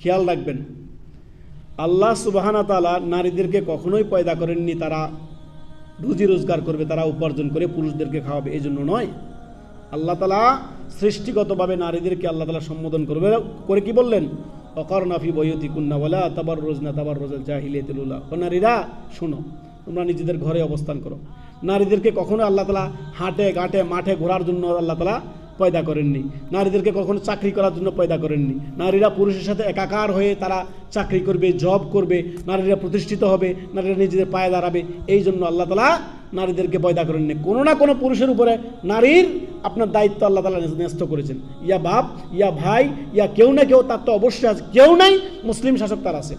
খেয়াল রাখবেন। আল্লাহ সুবাহানা তালা নারীদেরকে কখনোই পয়দা করেননি, তারা রুজি রোজগার করবে, তারা উপার্জন করে পুরুষদেরকে খাওয়াবে এই জন্য নয়। আল্লাহ তালা সৃষ্টিগতভাবে নারীদেরকে আল্লাহ তালা সম্বোধন করবে, করে কি বললেন? অকর নাফি বয়তি কুন্না বলা তাবার রোজনা তাবার রোজাল জাহিলিয়াতুল্লাহ ও নারীরা, শোনো, তোমরা নিজেদের ঘরে অবস্থান করো। নারীদেরকে কখনো আল্লাহ তালা হাটে, ঘাটে, মাঠে ঘোরার জন্য আল্লাহ তালা পয়দা করেননি। নারীদেরকে কখনো চাকরি করার জন্য পয়দা করেননি। নারীরা পুরুষের সাথে একাকার হয়ে তারা চাকরি করবে জব করবে, নারীরা প্রতিষ্ঠিত হবে, নারীরা নিজেদের পায়ে দাঁড়াবে। এই জন্য আল্লাহ তালা নারীদেরকে পয়দা করেননি। কোনো না কোনো পুরুষের উপরে নারীর আপনার দায়িত্ব আল্লাহ তালা ন্যস্ত করেছেন। ইয়া বাপ, ইয়া ভাই, ইয়া কেউ না কেউ, তার তো অবশ্যই আছে। কেউ নাই, মুসলিম শাসক তার আছে।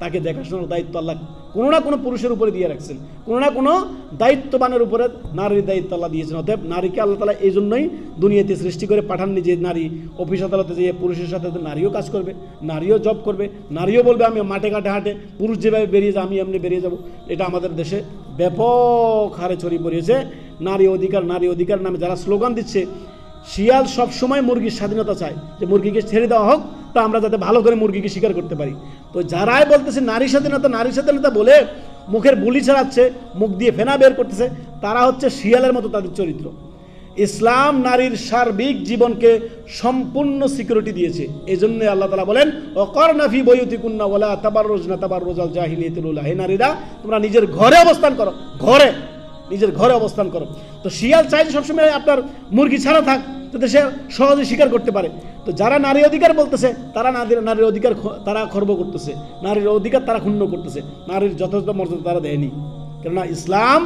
তাকে দেখাশোনার দায়িত্ব আল্লাহ কোনো না কোনো পুরুষের উপরে দিয়ে রাখছেন। কোনো না কোনো দায়িত্ববানের উপরে নারীর দায়িত্ব আল্লাহ দিয়েছেন। অতএব নারীকে আল্লাহ তালা এই জন্যই দুনিয়াতে সৃষ্টি করে পাঠাননি যে নারী। অফিস আদালতে যেয়ে পুরুষের সাথে নারীও কাজ করবে, নারীও জব করবে, নারীও বলবে, আমি মাঠে ঘাটে হাঁটে, পুরুষ যেভাবে বেরিয়ে যায়, আমি এমনি বেরিয়ে যাব। এটা আমাদের দেশে ব্যাপক হারে ছড়িয়ে পড়িয়েছে। নারী অধিকার নারী অধিকার নামে যারা স্লোগান দিচ্ছে, শিয়াল সবসময় মুরগির স্বাধীনতা চায়। যে মুরগিকে ছেড়ে দেওয়া হোক তা আমরা যাতে ভালো করে মুরগিকে শিকার করতে পারি। তো যারাই বলতেছে নারী স্বাধীনতা নারী স্বাধীনতা বলে মুখের বুলি ছাড়াচ্ছে, মুখ দিয়ে ফেনা বের করতেছে, তারা হচ্ছে শিয়ালের মতো তাদের চরিত্র। ইসলাম নারীর সার্বিক জীবনকে সম্পূর্ণ সিকিউরিটি দিয়েছে। এই জন্য আল্লাহ তালা বলেন অকর নাফি বইতি কুন্না বলা তাবার রোজনা তাবার রোজাল জাহিলিয়তুল্লাহ হে নারীরা, তোমরা নিজের ঘরে অবস্থান করো, ঘরে, নিজের ঘরে অবস্থান করো। তো শিয়াল চাইছে সবসময় আপনার মুরগি ছাড়া থাক যাতে সে সহজে স্বীকার করতে পারে। তো যারা নারী অধিকার বলতেছে, তারা নারীর নারীর অধিকার তারা খর্ব করতেছে। নারীর অধিকার তারা ক্ষুণ্ণ করতেছে। নারীর যথাযথ মর্যাদা তারা দেয়নি। কেননা ইসলাম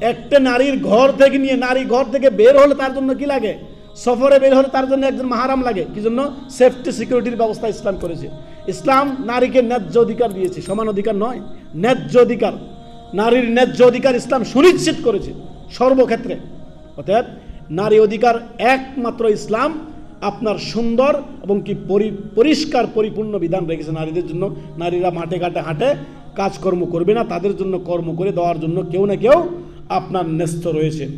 একটা নারীর ঘর থেকে নিয়ে নারী ঘর থেকে বের হলে তার জন্য কি লাগে? সফরে বের হলে তার জন্য একজন মাহারাম লাগে। কি জন্য? সেফটি, সিকিউরিটির ব্যবস্থা ইসলাম করেছে। ইসলাম নারীকে ন্যায্য অধিকার দিয়েছে। সমান অধিকার নয়, ন্যায্য অধিকার। নারীর ন্যায্য অধিকার ইসলাম সুনিশ্চিত করেছে সর্বক্ষেত্রে। অতএব নারী অধিকার একমাত্র ইসলাম। আপনার সুন্দর এবং কি পরি- পরিষ্কার পরিপূর্ণ বিধান রেখেছে নারীদের জন্য। নারীরা মাঠে ঘাটে হাঁটে কাজকর্ম করবে না, তাদের জন্য কর্ম করে দেওয়ার জন্য কেউ না কেউ আপনার ন্যস্ত রয়েছে।